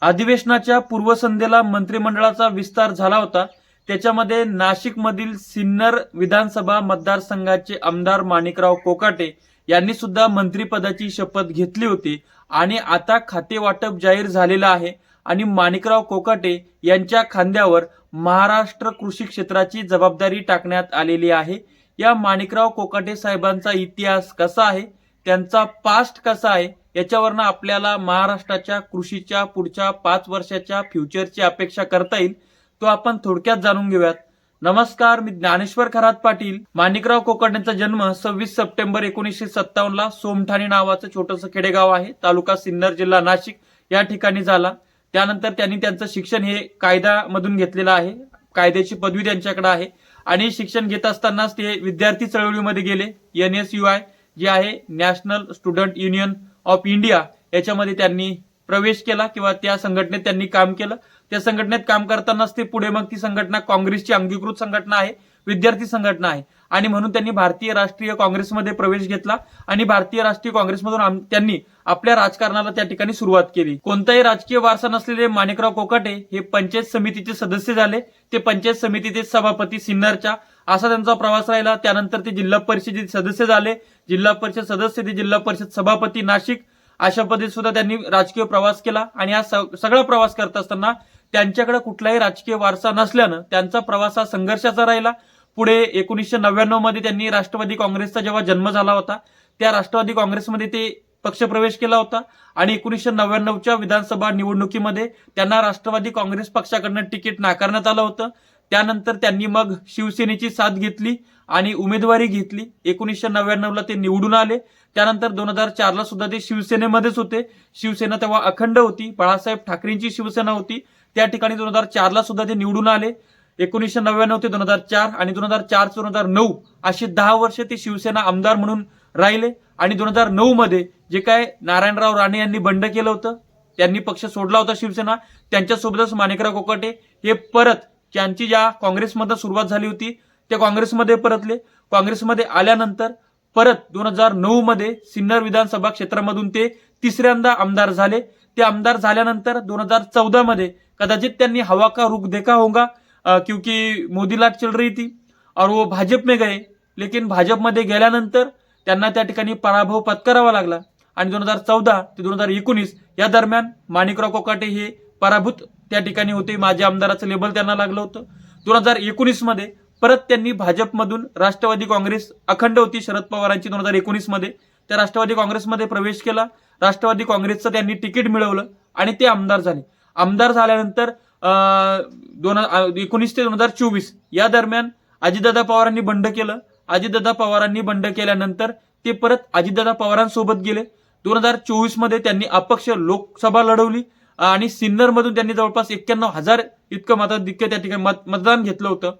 अधिवेशनाच्या पूर्वसंध्येला मंत्रिमंडळाचा विस्तार झाला होता. त्याच्यामध्ये नाशिकमधील सिन्नर विधानसभा मतदारसंघाचे आमदार माणिकराव कोकाटे यांनी सुद्धा मंत्रिपदाची शपथ घेतली होती. आणि आता खाते वाटप जाहीर झालेलं आहे. आणि माणिकराव कोकाटे यांच्या खांद्यावर महाराष्ट्र कृषी क्षेत्राची जबाबदारी टाकण्यात आलेली आहे. या माणिकराव कोकाटे साहेबांचा इतिहास कसा आहे? त्यांचा पास्ट कसा आहे? याच्यावरनं आपल्याला महाराष्ट्राच्या कृषीच्या पुढच्या पाच वर्षाच्या फ्युचरची अपेक्षा करता येईल तो आपण थोडक्यात जाणून घेऊयात. नमस्कार मी ज्ञानेश्वर खरात पाटील. माणिकराव कोकाटेंचा जन्म सव्वीस सप्टेंबर एकोणीसशे सत्तावन्न ला सोमठाणी नावाचं छोटंसं खेडेगाव आहे. तालुका सिन्नर जिल्हा नाशिक या ठिकाणी झाला. त्यानंतर त्यांनी त्यांचं शिक्षण हे कायद्यामधून घेतलेलं आहे. कायद्याची पदवी त्यांच्याकडे आहे. आणि शिक्षण घेत असतानाच ते विद्यार्थी चळवळीमध्ये गेले. N S U I J आहे national student union of India याच्यामध्ये त्यांनी प्रवेश केला किंवा त्या संघटनेत त्यांनी काम केलं. त्या संघटनेत काम करतानाच ते पुढे मग ती संघटना काँग्रेसची अंगीकृत संघटना आहे विद्यार्थी संघटना आहे. आणि म्हणून त्यांनी भारतीय राष्ट्रीय काँग्रेसमध्ये प्रवेश घेतला. आणि भारतीय राष्ट्रीय काँग्रेसमधून त्यांनी आपल्या राजकारणाला त्या ठिकाणी सुरुवात केली. कोणताही राजकीय वारसा नसलेले माणिकराव कोकाटे हे पंचायत समितीचे सदस्य झाले. ते पंचायत समितीचे सभापती सिन्नरच्या असा त्यांचा प्रवास राहिला. त्यानंतर ते जिल्हा परिषदेचे सदस्य झाले. जिल्हा परिषद सदस्य ते जिल्हा परिषद सभापती नाशिक अशा पद्धतीत सुद्धा त्यांनी राजकीय प्रवास केला. आणि हा सगळा प्रवास करत असताना त्यांच्याकडे कुठलाही राजकीय वारसा नसल्यानं त्यांचा प्रवास हा संघर्षाचा राहिला. पुढे एकोणीसशे नव्याण्णवमध्ये त्यांनी राष्ट्रवादी काँग्रेसचा जेव्हा जन्म झाला होता त्या राष्ट्रवादी काँग्रेसमध्ये ते पक्षप्रवेश केला होता आणि एकोणीसशे नव्याण्णवच्या विधानसभा निवडणुकीमध्ये त्यांना राष्ट्रवादी काँग्रेस पक्षाकडनं तिकीट नाकारण्यात आलं होतं. त्यानंतर त्यांनी मग शिवसेनेची साथ घेतली आणि उमेदवारी घेतली. एकोणीसशे नव्याण्णवला ते निवडून आले. त्यानंतर दोन हजार चारला सुद्धा ते शिवसेनेमध्येच होते. शिवसेना तेव्हा अखंड होती. बाळासाहेब ठाकरेंची शिवसेना होती. त्या ठिकाणी दोन हजार चारला सुद्धा ते निवडून आले. एकोणीसशे नव्याण्णव ते दोन हजार चार आणि दोन हजार चार ते दोन हजार नऊ अशी दहा वर्ष ते शिवसेना आमदार म्हणून राहिले. आणि दोन हजार नऊ मध्ये जे काय नारायणराव राणे यांनी बंड केलं होतं त्यांनी पक्ष सोडला होता शिवसेना. त्यांच्यासोबतच माणिकराव कोकाटे हे परत त्यांची ज्या काँग्रेसमध्ये सुरुवात झाली होती त्या काँग्रेसमध्ये परतले. काँग्रेसमध्ये आल्यानंतर परत दोन हजार नऊ मध्ये सिन्नर विधानसभा क्षेत्रामधून ते तिसऱ्यांदा आमदार झाले. ते आमदार झाल्यानंतर दोन हजार चौदा मध्ये कदाचित त्यांनी हवा का रुख देखा होगा. क्योंकि मोदी लाट चल रही थी और वो भाजप में गए लेकिन भाजपमध्ये गेल्यानंतर त्यांना त्या ठिकाणी पराभव पत्करावा लागला. आणि दोन हजार चौदा ते दोन हजार एकोणीस या दरम्यान माणिकराव कोकाटे हे पराभूत त्या ठिकाणी होते. माझ्या आमदाराचं लेबल त्यांना लागलं होतं. दोन हजार एकोणीसमध्ये परत त्यांनी भाजपमधून राष्ट्रवादी काँग्रेस अखंड होती. शरद पवारांची दोन हजार एकोणीसमध्ये त्या राष्ट्रवादी काँग्रेसमध्ये प्रवेश केला. राष्ट्रवादी काँग्रेसचं त्यांनी तिकीट मिळवलं आणि ते आमदार झाले. आमदार झाल्यानंतर दोन एकोणीस ते दोन हजार चोवीस. या दरम्यान अजितदादा पवारांनी बंड केलं. अजितदादा पवारांनी बंड केल्यानंतर ते परत अजितदादा पवारांसोबत गेले. दोन हजार चोवीसमध्ये त्यांनी अपक्ष लोकसभा लढवली आणि सिन्नरमधून त्यांनी जवळपास एक्क्याण्णव हजार इतकं मताधिक्य त्या ठिकाणी मत मतदान घेतलं होतं.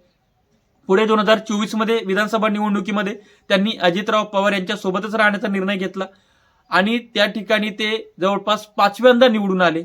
पुढे दोन हजार चोवीसमध्ये विधानसभा निवडणुकीमध्ये त्यांनी अजितराव पवार यांच्या सोबतच राहण्याचा निर्णय घेतला. आणि त्या ठिकाणी ते जवळपास पाचव्यांदा निवडून आले.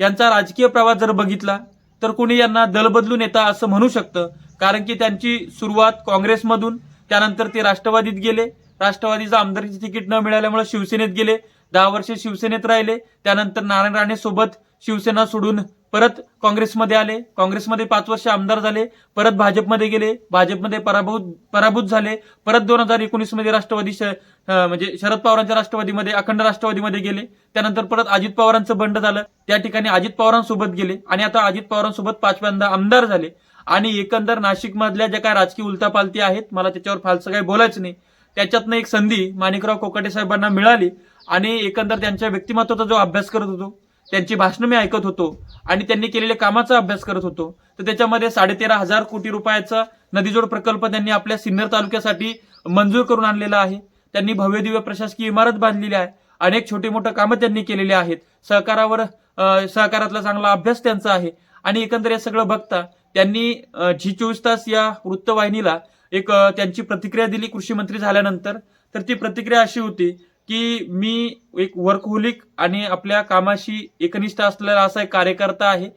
यांचा राजकीय प्रवास जर बघितला तर कुणी यांना दल बदलून येता असं म्हणू शकतं. कारण की त्यांची सुरुवात काँग्रेसमधून त्यानंतर ते राष्ट्रवादीत गेले. राष्ट्रवादीचं आमदारीचे तिकीट न मिळाल्यामुळे शिवसेनेत गेले. दहा वर्ष शिवसेनेत राहिले. त्यानंतर नारायण राणे सोबत शिवसेना सोडून परत काँग्रेसमध्ये आले काँग्रेसमध्ये पाच वर्ष आमदार झाले परत भाजपमध्ये गेले भाजपमध्ये पराभूत पराभूत झाले परत दोन हजार एकोणीसमध्ये राष्ट्रवादी श- म्हणजे शरद पवारांच्या राष्ट्रवादीमध्ये अखंड राष्ट्रवादीमध्ये गेले त्यानंतर परत अजित पवारांचं बंड झालं त्या ठिकाणी अजित पवारांसोबत गेले आणि आता अजित पवारांसोबत पाचव्यांदा आमदार झाले. आणि एकंदर नाशिक मधल्या ज्या काय राजकीय उलथापालती आहेत मला त्याच्यावर फारसं काही बोलायचं नाही. त्याच्यातनं एक संधी माणिकराव कोकाटे साहेबांना मिळाली आणि एकंदर त्यांच्या व्यक्तिमत्वाचा जो अभ्यास करत होतो त्यांची भाषणं मी ऐकत होतो आणि त्यांनी केलेल्या कामाचा अभ्यास करत होतो. तर त्याच्यामध्ये साडेतेरा हजार कोटी रुपयाचा नदीजोड प्रकल्प त्यांनी आपल्या सिन्नर तालुक्यासाठी मंजूर करून आणलेला आहे. त्यांनी भव्यदिव्य प्रशासकीय इमारत बांधलेली आहे. अनेक छोटे मोठे कामं त्यांनी केलेली आहेत. सहकारावर सहकारातला चांगला अभ्यास त्यांचा आहे. आणि एकंदर हे सगळं बघता त्यांनी झी चोवीस तास या वृत्तवाहिनीला एक त्यांची प्रतिक्रिया दिली कृषी मंत्री झाल्यानंतर. तर ती प्रतिक्रिया अशी होती की मी एक वर्कहोलिक आणि आपल्या कामाशी एकनिष्ठ असलेला असा एक कार्यकर्ता आहे.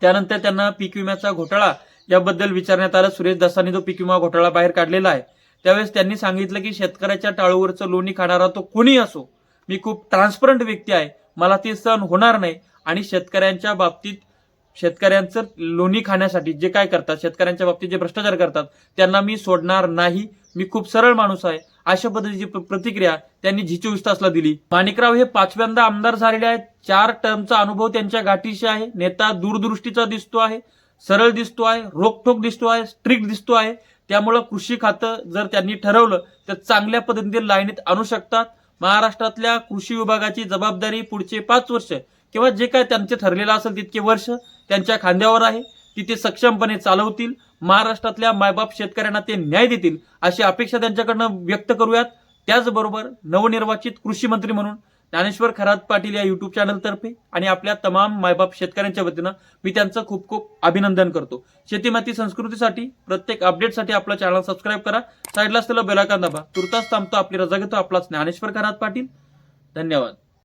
त्यानंतर त्यांना पीक विम्याचा घोटाळा याबद्दल विचारण्यात आलं. सुरेश दासांनी जो पीक विमा घोटाळा बाहेर काढलेला आहे. त्यावेळेस त्यांनी सांगितलं की शेतकऱ्याच्या टाळूवरचं लोणी खाणारा तो कोणी असो? मी खूप ट्रान्सपरंट व्यक्ती आहे. मला ते सहन होणार नाही. आणि शेतकऱ्यांच्या बाबतीत शेतकऱ्यांचं लोणी खाण्यासाठी जे काय करतात शेतकऱ्यांच्या बाबतीत जे भ्रष्टाचार करतात त्यांना मी सोडणार नाही. मी खूप सरळ माणूस आहे. अशा पद्धतीची प्रतिक्रिया त्यांनी झिचोवीस तासला दिली. माणिकराव हे पाचव्यांदा आमदार झालेले आहेत. चार टर्मचा अनुभव त्यांच्या गाठीशी आहे. नेता दूरदृष्टीचा दिसतो आहे सरळ दिसतो आहे रोखोक दिसतो आहे स्ट्रिक्ट दिसतो आहे. त्यामुळं कृषी खातं जर त्यांनी ठरवलं तर चांगल्या पद्धतीने लाईनीत आणू शकतात. महाराष्ट्रातल्या कृषी विभागाची जबाबदारी पुढचे पाच वर्ष किंवा जे काय त्यांचे ठरलेलं असेल तितके वर्ष त्यांच्या खांद्यावर आहे. ती ते सक्षमपणे चालवतील. महाराष्ट्रातल्या मायबाप शेतकऱ्यांना ते न्याय देतील अशी अपेक्षा त्यांच्याकडनं व्यक्त करूयात. त्याचबरोबर नवनिर्वाचित कृषी मंत्री म्हणून ज्ञानेश्वर खरात पाटील या युट्यूब चॅनलतर्फे आणि आपल्या तमाम मायबाप शेतकऱ्यांच्या वतीनं मी त्यांचं खूप खूप अभिनंदन करतो. शेतीमाती संस्कृतीसाठी प्रत्येक अपडेटसाठी आपला चॅनल सबस्क्राईब करा. साईडला असलेलं बेलाकान दाबा. तुर्तास थांबतो आपली रजा घेतो आपला ज्ञानेश्वर खरात पाटील. धन्यवाद.